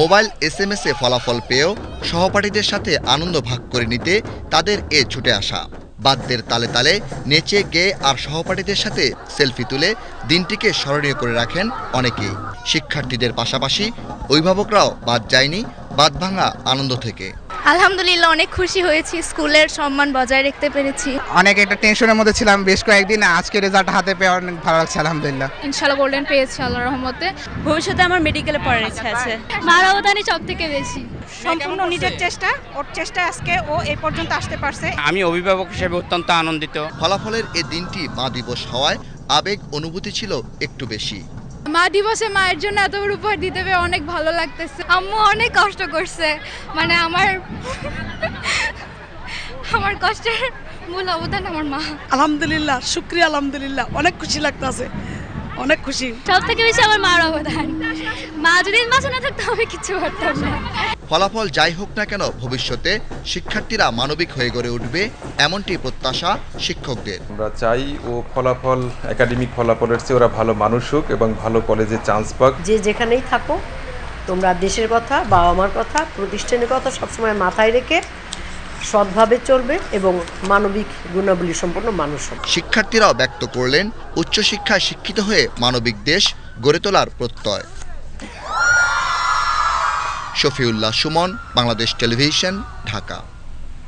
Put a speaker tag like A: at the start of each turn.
A: Mobile S M S এ ফলাফল পেয়েও সহপাঠীদের সাথে আনন্দ ভাগ করে নিতে তাদের এ ছুটে আসা। বাদ্যের তালে তালে নেচে গেয়ে আর সহপাঠীদের সাথে সেলফি তুলে দিনটিকে স্মরণীয় করে রাখেন অনেকেই। শিক্ষার্থীদের পাশাপাশি অভিভাবকরাও বাদ যায়নি, বাদ ভাঙা আনন্দ থেকে।
B: আলহামদুলিল্লাহ অনেক খুশি হয়েছি। স্কুলের সম্মান বজায় রাখতে পেরেছি।
C: অনেক একটা টেনশনের মধ্যে ছিলাম বেশ কয়েকদিন আজকে রেজাল্ট হাতে পেয়ে অনেক ভালো লাগছে আলহামদুলিল্লাহ।
B: ইনশাল্লাহ গোল্ডেন পেয়েছি আল্লাহ রহমতে।
D: ভবিষ্যতে আমার মেডিকেলে পড়ার ইচ্ছা আছে।
B: মার অবদানই সব থেকে বেশি।
E: সম্পূর্ণ নিজের চেষ্টা ওর চেষ্টা আজকে ও এই পর্যন্ত আসতে পারছে।
F: আমি অভিভাবক হিসেবে অত্যন্ত আনন্দিত।
A: ফলাফলের এই দিনটি মা দিবস হওয়ায় আবেগ অনুভূতি ছিল একটু বেশি।
B: মা দিবসে মায়ের জন্য এত বড় উপহার দিতে পেয়ে অনেক ভালো লাগতেছে। আম্মু অনেক কষ্ট করছে। মানে আমার আমার কষ্টের মূল অবদান আমার মা।
E: আলহামদুলিল্লাহ শুক্রিয়া আলহামদুলিল্লাহ। অনেক খুশি লাগতেছে। অনেক খুশি।
B: সব থেকে বেশি আমার মার অবদান। মা যদি মাঝে না থাকতো আমি কিছু করতাম না।
A: ফলাফল যাই হোক না কেন ভবিষ্যতে শিক্ষার্থীরা মানবিক হয়ে গড়ে উঠবে এমনটি প্রত্যাশা শিক্ষকদের।
G: আমরা চাই ও ফলাফল একাডেমিক ফলাফলের চেয়ে ওরা ভালো মানুষ হোক এবং ভালো কলেজে চান্স পাক।
H: যে যেখানেই থাকো তোমরা দেশের কথা বাবা মার কথা প্রতিষ্ঠানের কথা সবসময় মাথায় রেখে সৎভাবে চলবে এবং মানবিক গুণাবলী সম্পন্ন মানুষ হবে।
A: শিক্ষার্থীরাও ব্যক্ত করলেন উচ্চশিক্ষায় শিক্ষিত হয়ে মানবিক দেশ গড়ে তোলার প্রত্যয়। শফিউল্লাহ সুমন বাংলাদেশ টেলিভিশন ঢাকা।